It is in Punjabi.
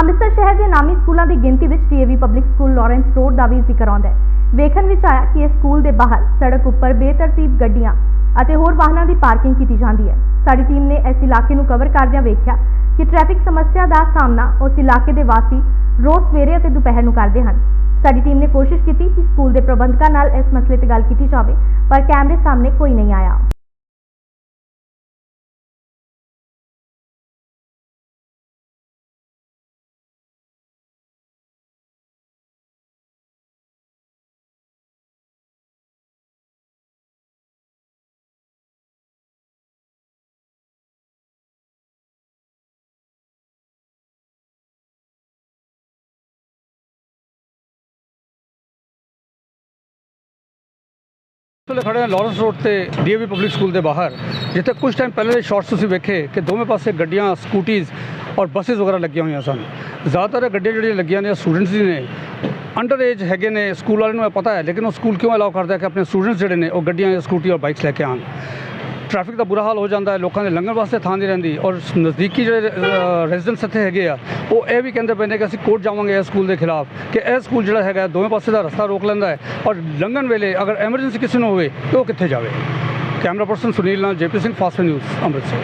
ਅੰਮ੍ਰਿਤਸਰ ਸ਼ਹਿਰ ਦੇ ਨਾਮੀ ਸਕੂਲਾਂ ਦੀ ਗਿਣਤੀ ਵਿੱਚ DAV public school Lawrence road ਦਾ ਵੀ ਜ਼ਿਕਰ ਆਉਂਦਾ ਹੈ। ਵੇਖਣ ਵਿੱਚ ਆਇਆ ਕਿ ਇਸ ਸਕੂਲ ਦੇ ਬਾਹਰ ਸੜਕ ਉੱਪਰ ਬੇਤਰਤੀਬ ਗੱਡੀਆਂ ਅਤੇ ਹੋਰ ਵਾਹਨਾਂ ਦੀ ਪਾਰਕਿੰਗ ਕੀਤੀ ਜਾਂਦੀ ਹੈ। ਸਾਡੀ ਟੀਮ ਨੇ ਇਸ ਇਲਾਕੇ ਨੂੰ ਕਵਰ ਕਰਦਿਆਂ ਵੇਖਿਆ ਕਿ ਟ੍ਰੈਫਿਕ ਸਮੱਸਿਆ ਦਾ ਸਾਹਮਣਾ ਉਸ ਇਲਾਕੇ ਦੇ ਵਾਸੀ ਰੋਜ਼ ਸਵੇਰੇ ਅਤੇ ਦੁਪਹਿਰ ਨੂੰ ਕਰਦੇ ਹਨ। ਸਾਡੀ ਟੀਮ ਨੇ ਕੋਸ਼ਿਸ਼ ਕੀਤੀ ਕਿ ਸਕੂਲ ਦੇ ਪ੍ਰਬੰਧਕਾਂ ਨਾਲ ਇਸ ਮਸਲੇ ਤੇ ਗੱਲ ਕੀਤੀ ਜਾਵੇ, ਪਰ ਕੈਮਰੇ ਸਾਹਮਣੇ ਕੋਈ ਨਹੀਂ ਆਇਆ। ਵੇਲੇ ਖੜੇ ਹਾਂ ਲਾਰੈਂਸ ਰੋਡ ਤੇ ਡੀਏਵੀ ਪਬਲਿਕ ਸਕੂਲ ਦੇ ਬਾਹਰ, ਜਿੱਥੇ ਕੁਝ ਟਾਈਮ ਪਹਿਲੇ ਦੇ ਸ਼ਾਰਟਸ ਤੁਸੀਂ ਵੇਖੇ ਕਿ ਦੋਵੇਂ ਪਾਸੇ ਗੱਡੀਆਂ ਸਕੂਟੀਜ਼ ਔਰ ਬੱਸਿਸ ਵਗੈਰਾ ਲੱਗੀਆਂ ਹੋਈਆਂ ਸਨ। ਜ਼ਿਆਦਾਤਰ ਗੱਡੀਆਂ ਜਿਹੜੀਆਂ ਲੱਗੀਆਂ ਨੇ ਸਟੂਡੈਂਟਸ ਦੀ ਨੇ। ਅੰਡਰ ਏਜ ਹੈਗੇ ਨੇ ਸਕੂਲ ਵਾਲਿਆਂ ਨੂੰ ਇਹ ਪਤਾ ਹੈ, ਲੇਕਿਨ ਉਹ ਸਕੂਲ ਕਿਉਂ ਅਲਾਉ ਕਰਦਾ ਕਿ ਆਪਣੇ ਸਟੂਡੈਂਟਸ ਜਿਹੜੇ ਨੇ, ਉਹ ਗੱਡੀਆਂ ਜਾਂ ਸਕੂਟੀ ਔਰ ਬਾਈਕਸ ਲੈ ਕੇ ਆਉਣ? ਟ੍ਰੈਫਿਕ ਦਾ ਬੁਰਾ ਹਾਲ ਹੋ ਜਾਂਦਾ ਹੈ, ਲੋਕਾਂ ਦੇ ਲੰਘਣ ਵਾਸਤੇ ਥਾਂ ਨਹੀਂ ਰਹਿੰਦੀ ਔਰ ਨਜ਼ਦੀਕੀ ਜਿਹੜੇ ਰੈਜ਼ੀਡੈਂਟਸ ਇੱਥੇ ਹੈਗੇ ਆ, ਉਹ ਇਹ ਵੀ ਕਹਿੰਦੇ ਪਏ ਨੇ ਕਿ ਅਸੀਂ ਕੋਰਟ ਜਾਵਾਂਗੇ ਇਸ ਸਕੂਲ ਦੇ ਖਿਲਾਫ ਕਿ ਇਹ ਸਕੂਲ ਜਿਹੜਾ ਹੈਗਾ, ਦੋਵੇਂ ਪਾਸੇ ਦਾ ਰਸਤਾ ਰੋਕ ਲੈਂਦਾ ਹੈ ਔਰ ਲੰਘਣ ਵੇਲੇ ਅਗਰ ਐਮਰਜੈਂਸੀ ਕਿਸੇ ਨੂੰ ਹੋਵੇ, ਤਾਂ ਉਹ ਕਿੱਥੇ ਜਾਵੇ? ਕੈਮਰਾ ਪਰਸਨ ਸੁਨੀਲ ਨਾਲ JP Singh fast news Amritsar.